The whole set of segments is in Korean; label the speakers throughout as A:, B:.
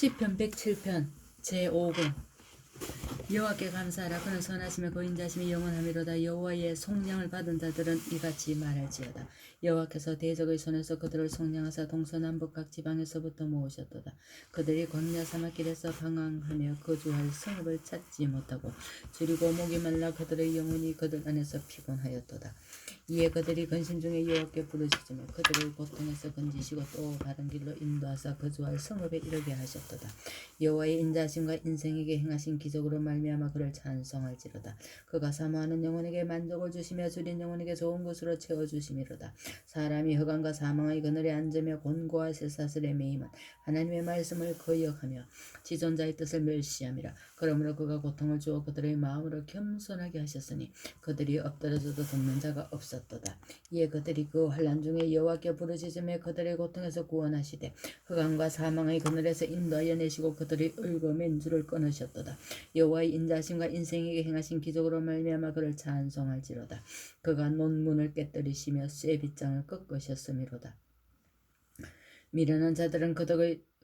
A: 시편 107편 제5구 여호와께 감사하라. 그는 선하시며 그 인자심이 영원하미로다. 여호와의 속량을 받은 자들은 이같이 말할지어다. 여호와께서 대적의 손에서 그들을 속량하사 동서남북 각 지방에서부터 모으셨도다. 그들이 광야 사막길에서 방황하며 거주할 성읍을 찾지 못하고 줄이고 목이 말라 그들의 영혼이 그들 안에서 피곤하였도다 이에 그들이 근심 중에 여호와께 부르시지며 그들을 고통에서 건지시고 또 바른 길로 인도하사 거주할 성읍에 이르게 하셨도다. 여호와의 인자심과 인생에게 행하신 기적으로 말미암아 그를 찬송할지로다. 그가 사모하는 영혼에게 만족을 주시며 줄인 영혼에게 좋은 것으로 채워 주심이로다. 사람이 흑암과 사망의 그늘에 앉으며 곤고와 쇠사슬에 매임은 하나님의 말씀을 거역하며 지존자의 뜻을 멸시함이라 그러므로 그가 고통을 주어 그들의 마음으로 겸손하게 하셨으니 그들이 엎드려져도 돕는 자가 없었도다. 이에 그들이 그 환란 중에 여호와께 부르짖음에 그들의 고통에서 구원하시되 흑암과 사망의 그늘에서 인도하여 내시고 그들의 을고 맨줄을 끊으셨도다. 여호와의 인자심과 인생에게 행하신 기적으로 말미암아 그를 찬송할지로다. 그가 논문을 깨뜨리시며 쇠빗장을 꺾으셨음이로다. 미련한 자들은 그들의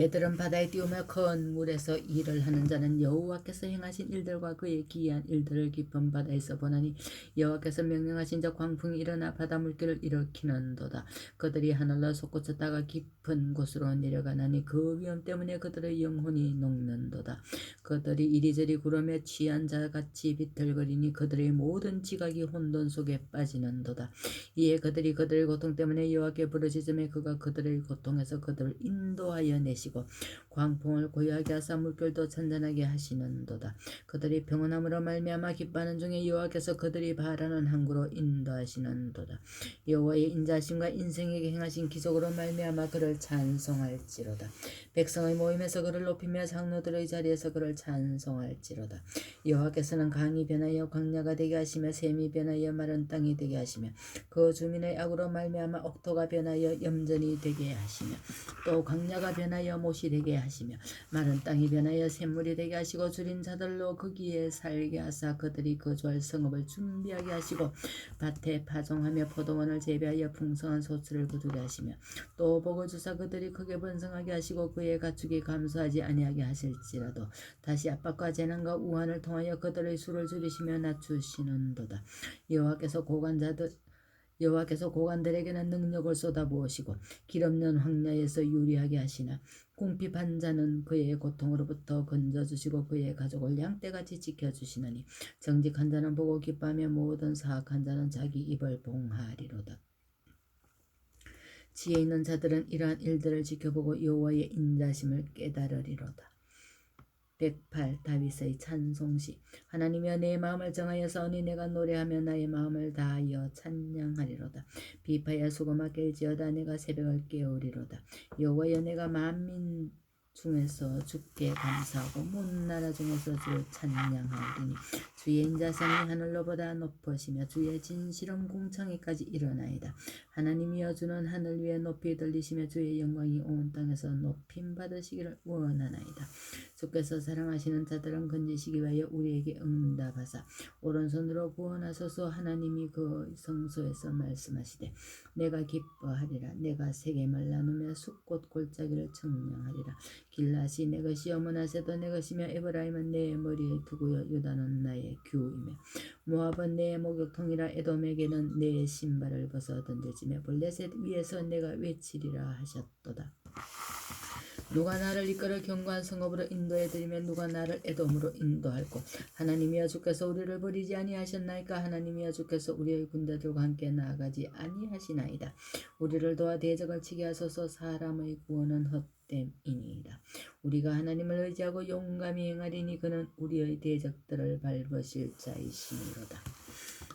A: 배들은 바다에 띄우며 큰 물에서 일을 하는 자는 여호와께서 행하신 일들과 그의 기이한 일들을 깊은 바다에서 보나니 여호와께서 명령하신 자 광풍이 일어나 바다 물결을 일으키는도다. 그들이 하늘로 솟구쳤다가 깊은 곳으로 내려가나니 그 위험 때문에 그들의 영혼이 녹는도다. 그들이 이리저리 구름에 취한 자같이 비틀거리니 그들의 모든 지각이 혼돈 속에 빠지는도다. 이에 그들이 그들의 고통 때문에 여호와께 부르짖음에 그가 그들의 고통에서 그들을 인도하여 내시 고 광풍을 고요하게 하사 물결도 잔잔하게 하시는도다. 그들이 평온함으로 말미암아 기뻐하는 중에 여호와께서 그들이 바라는 항구로 인도하시는도다. 여호와의 인자심과 인생에게 행하신 기적으로 말미암아 그를 찬송할지로다. 백성의 모임에서 그를 높이며 장로들의 자리에서 그를 찬송할지로다. 여호와께서는 강이 변하여 광야가 되게 하시며 샘이 변하여 마른 땅이 되게 하시며 그 주민의 악으로 말미암아 억토가 변하여 염전이 되게 하시며 또 광야가 변하여 못이 되게 하시며 마른 땅이 변하여 샘물이 되게 하시고 줄인 자들로 거기에 살게 하사 그들이 거주할 성읍을 준비하게 하시고 밭에 파종하며 포도원을 재배하여 풍성한 소출을 거두게 하시며 또 복을 주사 그들이 크게 번성하게 하시고 그의 가축이 감소하지 아니하게 하실지라도 다시 압박과 재난과 우환을 통하여 그들의 수를 줄이시며 낮추시는도다. 여호와께서 고관자들 여호와께서 고관들에게는 능력을 쏟아부으시고 길 없는 황야에서 유리하게 하시나 궁핍한 자는 그의 고통으로부터 건져주시고 그의 가족을 양떼같이 지켜주시느니 정직한 자는 보고 기뻐하며 모든 사악한 자는 자기 입을 봉하리로다. 지혜 있는 자들은 이러한 일들을 지켜보고 여호와의 인자심을 깨달으리로다. 108 다윗의 찬송시. 하나님이여 내 마음을 정하여서 언니 내가 노래하며 나의 마음을 다하여 찬양하리로다. 비파야 수고마 깰지어다. 내가 새벽을 깨우리로다. 여호와여 내가 만민 중에서 주께 감사하고 문 나라 중에서 주를 찬양하오리니 주의 인자성이 하늘로보다 높으시며 주의 진실은 공창에까지 일어나이다. 하나님이여 주는 하늘 위에 높이 들리시며 주의 영광이 온 땅에서 높임 받으시기를 원하나이다. 주께서 사랑하시는 자들은 건지시기 위하여 우리에게 응답하사 오른손으로 구원하소서. 하나님이 그 성소에서 말씀하시되 내가 기뻐하리라. 내가 세겜을 나누며 숲꽃 골짜기를 청량하리라 길라시 내 것이 어머나세도 내 것이며 에브라임은 내 머리에 두고요. 유다는 나의 규이며 모압은 내 목욕통이라 에돔에게는 내 신발을 벗어 던져지며 블레셋 위에서 내가 외치리라 하셨도다. 누가 나를 이끌어 경고한 성읍으로 인도해 드리며 누가 나를 에돔으로 인도할고 하나님이여 주께서 우리를 버리지 아니하셨나이까? 하나님이여 주께서 우리의 군대들과 함께 나아가지 아니하시나이다. 우리를 도와 대적을 치게 하소서. 사람의 구원은 헛 됨이니이다. 우리가 하나님을 의지하고 용감히 행하리니 그는 우리의 대적들을 밟으실 자이시니로다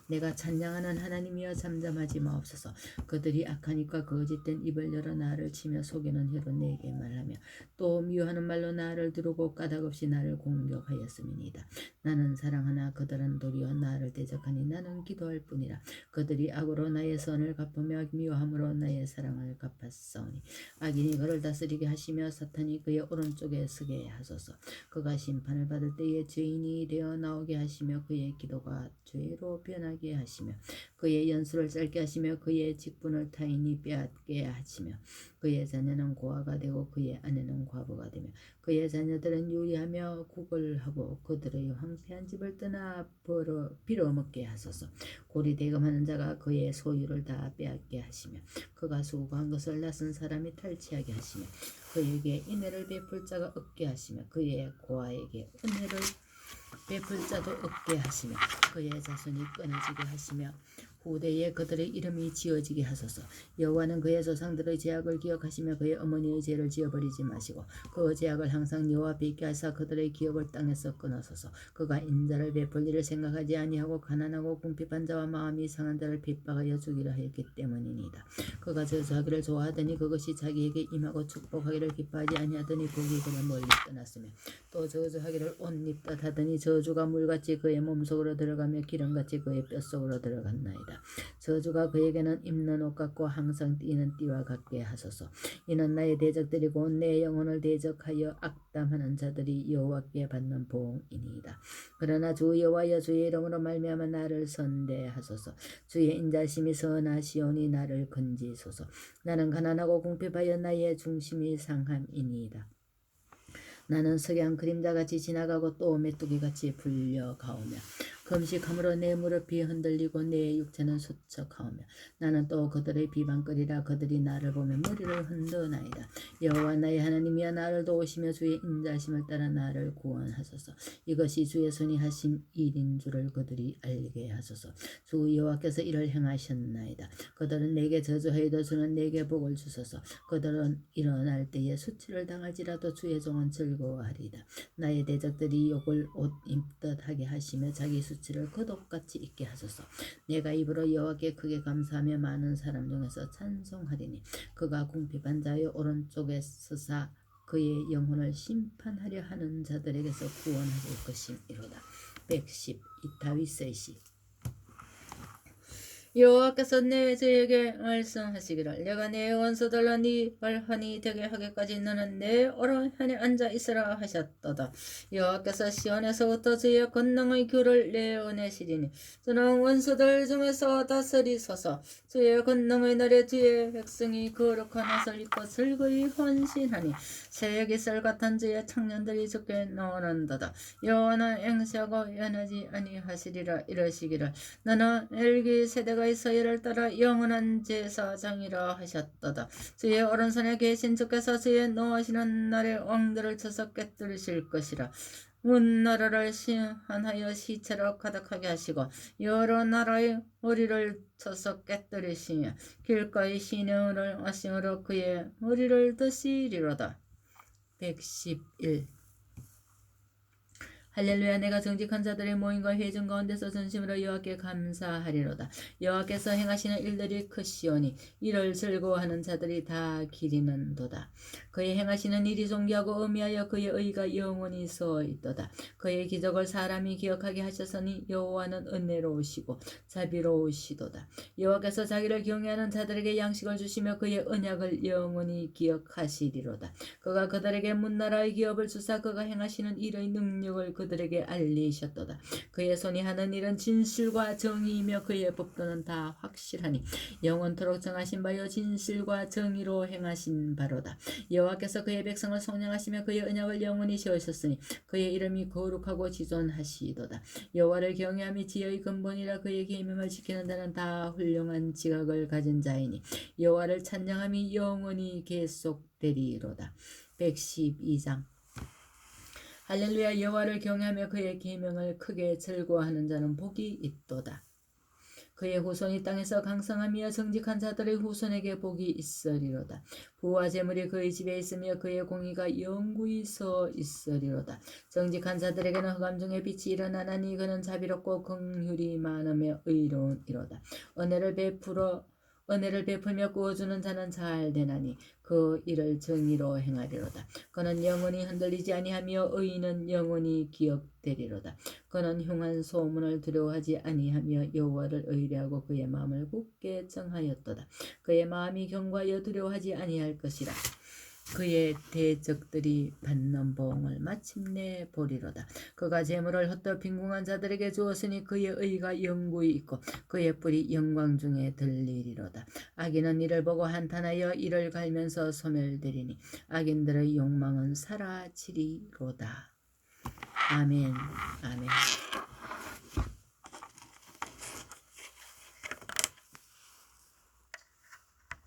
A: 내가 찬양하는 하나님이여 잠잠하지 마옵소서. 그들이 입과 거짓된 입을 열어 나를 치며 속이는 혀로 내게 말하며 또 미워하는 말로 나를 두르고 까닭없이 나를 공격하였음이니이다. 나는 사랑하나 그들은 도리어 나를 대적하니 나는 기도할 뿐이라. 그들이 악으로 나의 선을 갚으며 미워함으로 나의 사랑을 갚았사오니 악인이 그를 다스리게 하시며 사탄이 그의 오른쪽에 서게 하소서. 그가 심판을 받을 때에 죄인이 되어 나오게 하시며 그의 기도가 죄로 변하게 하시며 그의 연수를 짧게 하시며 그의 직분을 타인이 빼앗게 하시며 그의 자녀는 고아가 되고 그의 아내는 과부가 되며 그의 자녀들은 유리하며 국을 하고 그들의 황폐한 집을 떠나 벌어 빌어먹게 하소서. 고리 대금하는 자가 그의 소유를 다 빼앗게 하시며 그가 수고한 것을 낯선 사람이 탈취하게 하시며 그에게 인애를 베풀 자가 없게 하시며 그의 고아에게 은혜를 베풀 자도 없게 하시며 그의 자손이 끊어지게 하시며 후대에 그들의 이름이 지어지게 하소서. 여호와는 그의 조상들의 죄악을 기억하시며 그의 어머니의 죄를 지어버리지 마시고 그 죄악을 항상 여호와 앞에 있게 하사 그들의 기억을 땅에서 끊어소서. 그가 인자를 베풀 일을 생각하지 아니하고 가난하고 궁핍한 자와 마음이 상한 자를 핍박하여 죽이려 했기 때문이니이다. 그가 저주하기를 좋아하더니 그것이 자기에게 임하고 축복하기를 기뻐하지 아니하더니 복이 그를 멀리 떠났으며 또 저주하기를 옷 입다 하더니 저주가 물같이 그의 몸속으로 들어가며 기름같이 그의 뼛속으로 들어갔나이다. 저주가 그에게는 입는 옷 같고 항상 뛰는 띠와 같게 하소서. 이는 나의 대적들이고 내 영혼을 대적하여 악담하는 자들이 여호와께 받는 보응이니이다. 그러나 주 여호와여 주의 이름으로 말미암아 나를 선대하소서. 주의 인자심이 선하시오니 나를 건지소서. 나는 가난하고 궁핍하여 나의 중심이 상함이니이다. 나는 석양 그림자같이 지나가고 또 메뚜기같이 불려가오며 금식함으로 내 무릎이 흔들리고 내 육체는 수척하오며 나는 또 그들의 비방거리라 그들이 나를 보며 머리를 흔드나이다. 여호와 나의 하나님이여 나를 도우시며 주의 인자심을 따라 나를 구원하소서. 이것이 주의 손이 하신 일인 줄을 그들이 알게 하소서. 주 여호와께서 이를 행하셨나이다. 그들은 내게 저주하여도 주는 내게 복을 주소서. 그들은 일어날 때에 수치를 당할지라도 주의 종은 즐거워하리이다. 나의 대적들이 욕을 옷 입듯 하게 하시며 자기 수 치를 거독같이 잊게 하소서. 내가 입으로 여호와께 크게 감사하며 많은 사람 중에서 찬송하리니 그가 궁핍한 자의 오른쪽에 서사 그의 영혼을 심판하려 하는 자들에게서 구원하실 것이니로다. 110 이타위스의 시 여호와께서 내 죄에게 말씀하시기를 내가 내 원수들로 네 발환이 되게 하기까지 너는 내 오른편에 앉아 있으라 하셨도다. 여호와께서 시온에서부터 주의 권능의 귤을 내어내시리니 저는 원수들 중에서 다스리소서 주의 권능의 날에 주의 백성이 거룩한 옷을 입고 즐거이 헌신하니 새에게 쌀 같은 주의 청년들이 죽게 나오는도다. 여호와는 앵시하고 연하지 아니하시리라 이러시기를 나는 엘기 세대가 이스라엘을 따라 영원한 제사장이라 하셨도다. 주의 오른손에 계신 주께서 주의 노하시는 날에 왕들을 쳐서 깨뜨리실 것이라. 온 나라를 시한하여 시체로 가득하게 하시고 여러 나라의 머리를 쳐서 깨뜨리시며 길가의 시내을 아싱으로 그의 머리를 드시리로다. 111 할렐루야 내가 정직한 자들의 모임과 회중 가운데서 전심으로 여호와께 감사하리로다. 여호와께서 행하시는 일들이 크시오니 이를 즐거워하는 자들이 다 기리는도다. 그의 행하시는 일이 존귀하고 의미하여 그의 의가 영원히 서 있도다. 그의 기적을 사람이 기억하게 하셨으니 여호와는 은혜로우시고 자비로우시도다. 여호와께서 자기를 경외하는 자들에게 양식을 주시며 그의 언약을 영원히 기억하시리로다. 그가 그들에게 문나라의 기업을 주사 그가 행하시는 일의 능력을 그 들에게 알리셨도다. 그의 손이 하는 일은 진실과 정의이며 그의 법도는 다 확실하니 영원토록 정하신 바요 진실과 정의로 행하신 바로다. 여호와께서 그의 백성을 성령하시며 그의 언약을 영원히 세우셨으니 그의 이름이 거룩하고 지존하시도다. 여호와를 경외함이 지혜의 근본이라 그의 계명을 지키는 자는 다 훌륭한 지각을 가진 자이니 여호와를 찬양함이 영원히 계속되리로다. 112장 할렐루야 여호와를 경외하며 그의 계명을 크게 즐거워하는 자는 복이 있도다. 그의 후손이 땅에서 강성하며 정직한 자들의 후손에게 복이 있으리로다. 부와 재물이 그의 집에 있으며 그의 공의가 영구히 서 있으리로다. 정직한 자들에게는 흑암 중에 빛이 일어나나니 그는 자비롭고 긍휼이 많으며 의로운이로다. 은혜를 베풀어 은혜를 베풀며 구워주는 자는 잘 되나니 그 일을 정의로 행하리로다. 그는 영원히 흔들리지 아니하며 의인은 영원히 기억되리로다. 그는 흉한 소문을 두려워하지 아니하며 여호와를 의뢰하고 그의 마음을 굳게 정하였도다. 그의 마음이 경과하여 두려워하지 아니할 것이라. 그의 대적들이 받는 보응을 마침내 보리로다. 그가 재물을 헛되어 빈궁한 자들에게 주었으니 그의 의가 영구히 있고 그의 뿔이 영광 중에 들리리로다. 악인은 이를 보고 한탄하여 이를 갈면서 소멸되리니 악인들의 욕망은 사라지리로다. 아멘. 아멘.